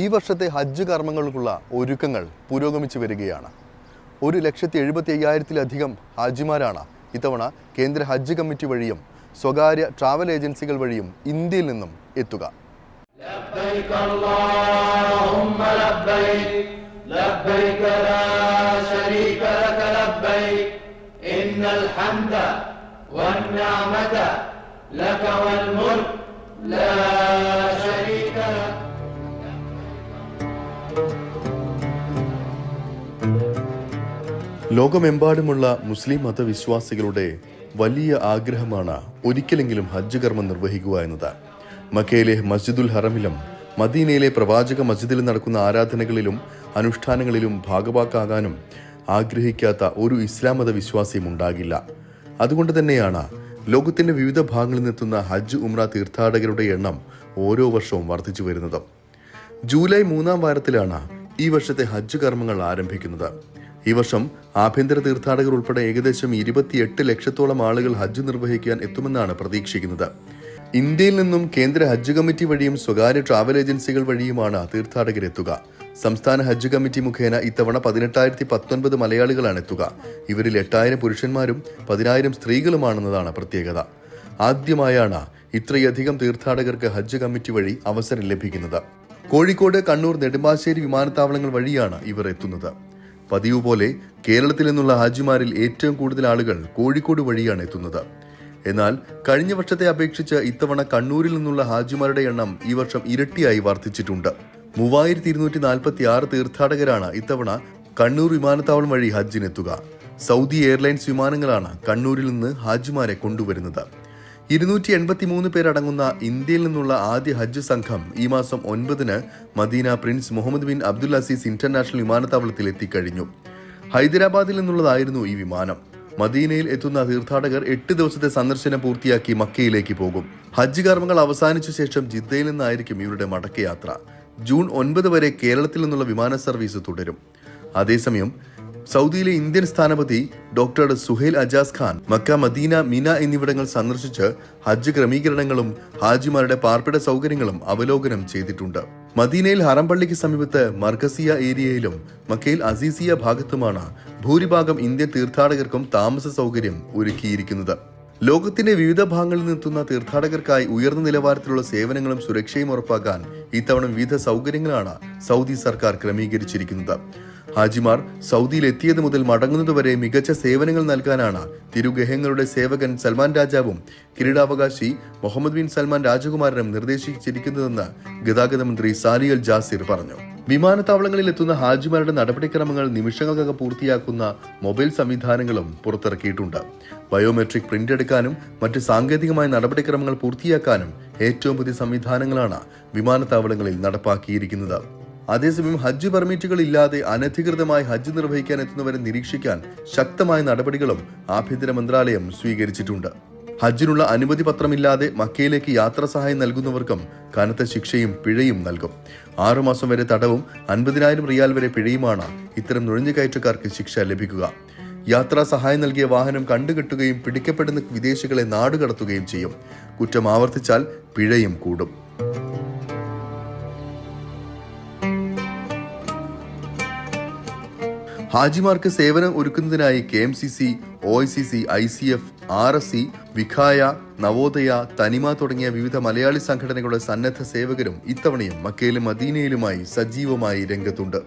ഈ വർഷത്തെ ഹജ്ജ് കർമ്മങ്ങൾക്കുള്ള ഒരുക്കങ്ങൾ പുരോഗമിച്ചു വരികയാണ്. ഒരു ലക്ഷത്തി എഴുപത്തി അയ്യായിരത്തിലധികം ഹാജിമാരാണ് ഇത്തവണ കേന്ദ്ര ഹജ്ജ് കമ്മിറ്റി വഴിയും സ്വകാര്യ ട്രാവൽ ഏജൻസികൾ വഴിയും ഇന്ത്യയിൽ നിന്നും എത്തുക. لا ലോകമെമ്പാടുമുള്ള മുസ്ലിം മതവിശ്വാസികളുടെ വലിയ ആഗ്രഹമാണ് ഒരിക്കലെങ്കിലും ഹജ്ജ് കർമ്മം നിർവഹിക്കുക എന്നത്. മക്കയിലെ മസ്ജിദുൽ ഹറമിലും മദീനയിലെ പ്രവാചക മസ്ജിദിൽ നടക്കുന്ന ആരാധനകളിലും അനുഷ്ഠാനങ്ങളിലും ഭാഗവാക്കാകാനും ആഗ്രഹിക്കാത്ത ഒരു ഇസ്ലാം മത വിശ്വാസിയും ഉണ്ടാകില്ല. അതുകൊണ്ട് തന്നെയാണ് ലോകത്തിന്റെ വിവിധ ഭാഗങ്ങളിൽ നിന്നെത്തുന്ന ഹജ്ജ് ഉംറ തീർത്ഥാടകരുടെ എണ്ണം ഓരോ വർഷവും വർദ്ധിച്ചു വരുന്നത്. ജൂലൈ മൂന്നാം വാരത്തിലാണ് ഈ വർഷത്തെ ഹജ്ജ് കർമ്മങ്ങൾ ആരംഭിക്കുന്നത്. ഈ വർഷം ആഭ്യന്തര തീർത്ഥാടകർ ഉൾപ്പെടെ ഏകദേശം ഇരുപത്തിയെട്ട് ലക്ഷത്തോളം ആളുകൾ ഹജ്ജ് നിർവഹിക്കാൻ എത്തുമെന്നാണ് പ്രതീക്ഷിക്കുന്നത്. ഇന്ത്യയിൽ നിന്നും കേന്ദ്ര ഹജ്ജ് കമ്മിറ്റി വഴിയും സ്വകാര്യ ട്രാവൽ ഏജൻസികൾ വഴിയുമാണ് തീർത്ഥാടകരെത്തുക. സംസ്ഥാന ഹജ്ജ് കമ്മിറ്റി മുഖേന ഇത്തവണ പതിനെട്ടായിരത്തി പത്തൊൻപത് മലയാളികളാണ് എത്തുക. ഇവരിൽ എട്ടായിരം പുരുഷന്മാരും പതിനായിരം സ്ത്രീകളുമാണെന്നതാണ് പ്രത്യേകത. ആദ്യമായാണ് ഇത്രയധികം തീർത്ഥാടകർക്ക് ഹജ്ജ് കമ്മിറ്റി വഴി അവസരം ലഭിക്കുന്നത്. കോഴിക്കോട് കണ്ണൂർ നെടുമ്പാശ്ശേരി വിമാനത്താവളങ്ങൾ വഴിയാണ് ഇവർ എത്തുന്നത്. പതിവ് പോലെ കേരളത്തിൽ നിന്നുള്ള ഹാജിമാരിൽ ഏറ്റവും കൂടുതൽ ആളുകൾ കോഴിക്കോട് വഴിയാണ് എത്തുന്നത്. എന്നാൽ കഴിഞ്ഞ വർഷത്തെ അപേക്ഷിച്ച് ഇത്തവണ കണ്ണൂരിൽ നിന്നുള്ള ഹാജിമാരുടെ എണ്ണം ഈ വർഷം ഇരട്ടിയായി വർദ്ധിച്ചിട്ടുണ്ട്. മൂവായിരത്തി ഇരുന്നൂറ്റി നാൽപ്പത്തി ആറ് തീർത്ഥാടകരാണ് ഇത്തവണ കണ്ണൂർ വിമാനത്താവളം വഴി ഹജ്ജിനെത്തുക. സൗദി എയർലൈൻസ് വിമാനങ്ങളാണ് കണ്ണൂരിൽ നിന്ന് ഹാജിമാരെ കൊണ്ടുവരുന്നത്. ഇരുന്നൂറ്റി എൺപത്തി മൂന്ന് പേരടങ്ങുന്ന ഇന്ത്യയിൽ നിന്നുള്ള ആദ്യ ഹജ്ജ് സംഘം ഈ മാസം ഒൻപതിന് Medina prince Mohammed bin Abdul Aziz international വിമാനത്താവളത്തിൽ എത്തിക്കഴിഞ്ഞു. ഹൈദരാബാദിൽ നിന്നുള്ളതായിരുന്നു ഈ വിമാനം. മദീനയിൽ എത്തുന്ന തീർത്ഥാടകർ എട്ട് ദിവസത്തെ സന്ദർശനം പൂർത്തിയാക്കി മക്കയിലേക്ക് പോകും. ഹജ്ജ് കർമ്മങ്ങൾ അവസാനിച്ച ശേഷം ജിദ്ദയിൽ നിന്നായിരിക്കും ഇവരുടെ മടക്കയാത്ര. ജൂൺ ഒൻപത് വരെ കേരളത്തിൽ നിന്നുള്ള വിമാന സർവീസ് തുടരും. അതേസമയം സൗദിയിലെ ഇന്ത്യൻ സ്ഥാനപതി doctor Suhel Ajaz Khan Mecca Medina Mina എന്നിവിടങ്ങൾ സന്ദർശിച്ച് ഹജ്ജ് ക്രമീകരണങ്ങളും ഹാജിമാരുടെ പാർപ്പിട സൗകര്യങ്ങളും അവലോകനം ചെയ്തിട്ടുണ്ട്. മദീനയിൽ ഹറംപള്ളിക്ക് സമീപത്ത് മർക്കസിയ ഏരിയയിലും മക്കയിൽ അസീസിയ ഭാഗത്തുമാണ് ഭൂരിഭാഗം ഇന്ത്യൻ തീർത്ഥാടകർക്കും താമസ സൗകര്യം ഒരുക്കിയിരിക്കുന്നത്. ലോകത്തിന്റെ വിവിധ ഭാഗങ്ങളിൽ നിന്നെത്തുന്ന തീർത്ഥാടകർക്കായി ഉയർന്ന നിലവാരത്തിലുള്ള സേവനങ്ങളും സുരക്ഷയും ഉറപ്പാക്കാൻ ഇത്തവണ വിവിധ സൗകര്യങ്ങളാണ് സൗദി സർക്കാർ ക്രമീകരിച്ചിരിക്കുന്നത്. ഹാജിമാർ സൗദിയിൽ എത്തിയത് മുതൽ മടങ്ങുന്നതുവരെ മികച്ച സേവനങ്ങൾ നൽകാനാണ് തിരുഗഹങ്ങളുടെ സേവകൻ സൽമാൻ രാജാവും കിരീടാവകാശി മുഹമ്മദ് ബിൻ സൽമാൻ രാജകുമാരനും നിർദ്ദേശിച്ചിരിക്കുന്നതെന്ന് ഗതാഗത മന്ത്രി സാലി അൽ ജാസിർ പറഞ്ഞു. വിമാനത്താവളങ്ങളിൽ എത്തുന്ന ഹാജിമാരുടെ നടപടിക്രമങ്ങൾ നിമിഷങ്ങൾക്കകം പൂർത്തിയാക്കുന്ന മൊബൈൽ സംവിധാനങ്ങളും പുറത്തിറക്കിയിട്ടുണ്ട്. ബയോമെട്രിക് പ്രിന്റ് എടുക്കാനും മറ്റ് സാങ്കേതികമായ നടപടിക്രമങ്ങൾ പൂർത്തിയാക്കാനും ഏറ്റവും പുതിയ സംവിധാനങ്ങളാണ് വിമാനത്താവളങ്ങളിൽ നടപ്പാക്കിയിരിക്കുന്നത്. അതേസമയം ഹജ്ജ് പെർമിറ്റുകൾ ഇല്ലാതെ അനധികൃതമായി ഹജ്ജ് നിർവഹിക്കാൻ എത്തുന്നവരെ നിരീക്ഷിക്കാൻ ശക്തമായ നടപടികളും ആഭ്യന്തര മന്ത്രാലയം സ്വീകരിച്ചിട്ടുണ്ട്. ഹജ്ജിനുള്ള അനുമതി പത്രമില്ലാതെ മക്കയിലേക്ക് യാത്രാ സഹായം നൽകുന്നവർക്കും കനത്ത ശിക്ഷയും പിഴയും നൽകും. ആറുമാസം വരെ തടവും അൻപതിനായിരം റിയാൽ വരെ പിഴയുമാണ് ഇത്തരം നുഴഞ്ഞുകയറ്റക്കാർക്ക് ശിക്ഷ ലഭിക്കുക. യാത്രാ സഹായം നൽകിയ വാഹനം കണ്ടുകെട്ടുകയും പിടിക്കപ്പെടുന്ന വിദേശികളെ നാടുകടത്തുകയും ചെയ്യും. കുറ്റം ആവർത്തിച്ചാൽ പിഴയും കൂടും. ഹാജിമാർക്ക് സേവനം ഒരുക്കുന്നതിനായി K M C C O I C C I C F R S C Vikhaya Navodaya Thanima തുടങ്ങിയ വിവിധ മലയാളി സംഘടനകളുടെ സന്നദ്ധ സേവകരും ഇത്തവണയും മക്കയിലും മദീനയിലുമായി സജീവമായി രംഗത്തുണ്ട്.